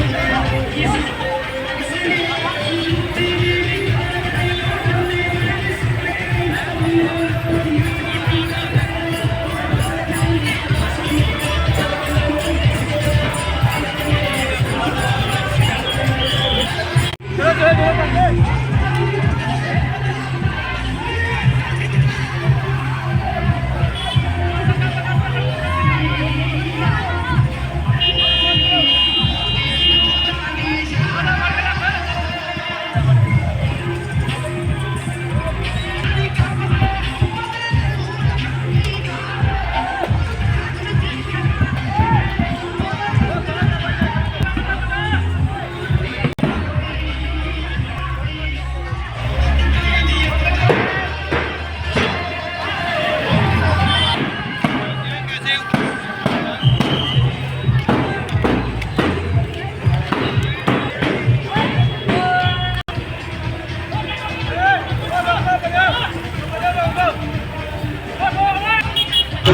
Thank you.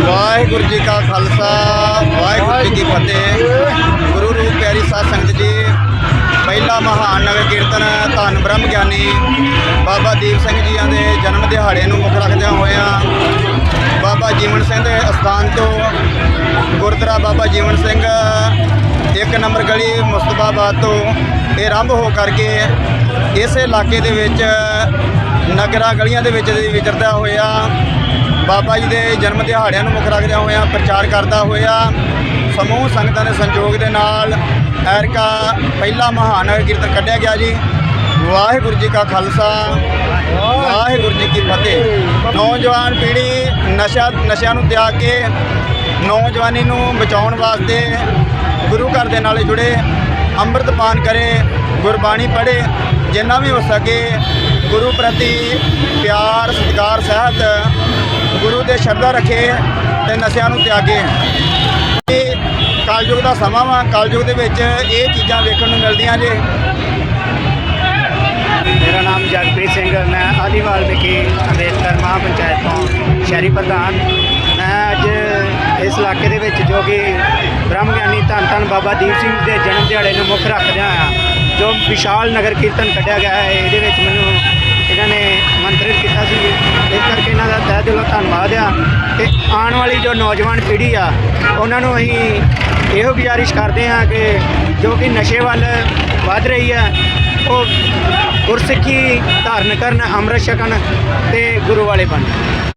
Waheguru ji ਕਾ ਖਾਲਸਾ, ਵਾਹਿਗੁਰੂ ਜੀ ਕੀ ਫਤਿਹ। ਗੁਰੂ ਰੂਪ ਪਿਆਰੀ ਸਾਧ ਸੰਗਤ ਜੀ, ਪਹਿਲਾ ਮਹਾਨ ਨਗਰ ਕੀਰਤਨ ਧੰਨ ਬ੍ਰਹਮ ਗਿਆਨੀ ਬਾਬਾ ਦੀਪ ਸਿੰਘ ਜੀਆਂ ਦੇ ਜਨਮ ਦਿਹਾੜੇ ਨੂੰ ਮੁੱਖ ਰੱਖਦਿਆਂ ਹੋਇਆਂ ਬਾਬਾ ਜੀਵਨ ਸਿੰਘ ਦੇ ਅਸਥਾਨ ਤੋਂ ਗੁਰਦੁਆਰਾ ਬਾਬਾ ਜੀਵਨ ਸਿੰਘ ਇੱਕ ਨੰਬਰ ਗਲੀ ਮੁਸਤਫਾਬਾਦ ਤੋਂ ਇਹ ਆਰੰਭ ਹੋ ਕਰਕੇ ਇਸੇ ਇਲਾਕੇ ਦੇ ਵਿੱਚ ਨਗਰਾਂ ਗਲੀਆਂ ਦੇ ਵਿੱਚ ਦੀ ਵਿਚਰਦਾ ਹੋਇਆ ਬਾਬਾ ਜੀ ਦੇ ਜਨਮ ਦਿਹਾੜਿਆਂ ਨੂੰ ਮੁੱਖ ਰੱਖਦਿਆਂ ਹੋਇਆਂ ਪ੍ਰਚਾਰ ਕਰਦਾ ਹੋਇਆ ਸਮੂਹ ਸੰਗਤਾਂ ਦੇ ਸੰਯੋਗ ਦੇ ਨਾਲ ਐਰਕਾ ਪਹਿਲਾ ਮਹਾਨਗਰ ਕੀਰਤਨ ਕੱਢਿਆ ਗਿਆ ਜੀ। ਵਾਹਿਗੁਰੂ ਜੀ ਕਾ ਖਾਲਸਾ, ਵਾਹਿਗੁਰੂ ਜੀ ਕੀ ਫਤਿਹ। ਨੌਜਵਾਨ ਪੀੜ੍ਹੀ ਨਸ਼ਾ, ਨਸ਼ਿਆਂ ਨੂੰ ਤਿਆਗ ਕੇ ਨੌਜਵਾਨੀ ਨੂੰ ਬਚਾਉਣ ਵਾਸਤੇ ਗੁਰੂ ਘਰ ਦੇ ਨਾਲ ਜੁੜੇ, ਅੰਮ੍ਰਿਤ ਪਾਨ ਕਰੇ, ਗੁਰਬਾਣੀ ਪੜ੍ਹੇ, ਜਿੰਨਾ ਵੀ ਹੋ ਸਕੇ ਗੁਰੂ ਪ੍ਰਤੀ ਪਿਆਰ, ਸਤਿਕਾਰ, ਸਹਿਤ ਗੁਰੂ ਦੇ ਸ਼ਰਧਾ ਰੱਖੇ ਤੇ ਨਸ਼ਿਆਂ ਨੂੰ ਤਿਆਗੇ ਇਹ ਕਾਲਯੁਗ ਦਾ ਸਮਾਂ ਵਾ, ਕਲਯੁਗ ਦੇ ਵਿੱਚ ਇਹ ਚੀਜ਼ਾਂ ਵੇਖਣ ਨੂੰ ਮਿਲਦੀਆਂ ਜੇ। ਮੇਰਾ ਨਾਮ ਜਗਪ੍ਰੀਤ ਸਿੰਘ ਮੈਂ ਆਲੀਵਾਲ ਵਿਖੇ ਅੰਬੇਦਕਰ ਮਹਾਪੰਚਾਇਤ ਤੋਂ ਸ਼ਹਿਰੀ ਪ੍ਰਧਾਨ। ਮੈਂ ਅੱਜ ਇਸ ਇਲਾਕੇ ਦੇ ਵਿੱਚ ਜੋ ਕਿ ਬ੍ਰਹਮ ਗਿਆਨੀ ਧੰਨ ਧੰਨ ਬਾਬਾ ਦੀਪ ਸਿੰਘ ਦੇ ਜਨਮ ਦਿਹਾੜੇ ਨੂੰ ਮੁੱਖ ਰੱਖਦਿਆਂ ਆ ਜੋ ਵਿਸ਼ਾਲ ਨਗਰ ਕੀਰਤਨ ਕੱਢਿਆ ਗਿਆ ਹੈ, ਇਹਦੇ ਵਿੱਚ ਮੈਨੂੰ ਨੌਜਵਾਨ ਪੀੜ੍ਹੀ ਆ, ਉਹਨਾਂ ਨੂੰ ਅਸੀਂ ਇਹੋ ਗੁਜ਼ਾਰਿਸ਼ ਕਰਦੇ ਹਾਂ ਕਿ ਜੋ ਕਿ ਨਸ਼ੇ ਵੱਲ ਵੱਧ ਰਹੀ ਆ ਉਹ ਗੁਰਸਿੱਖੀ ਧਾਰਨ ਕਰਨ, ਅੰਮ੍ਰਿਤ ਛਕਣ ਤੇ ਗੁਰੂ ਵਾਲੇ ਬਣਨ।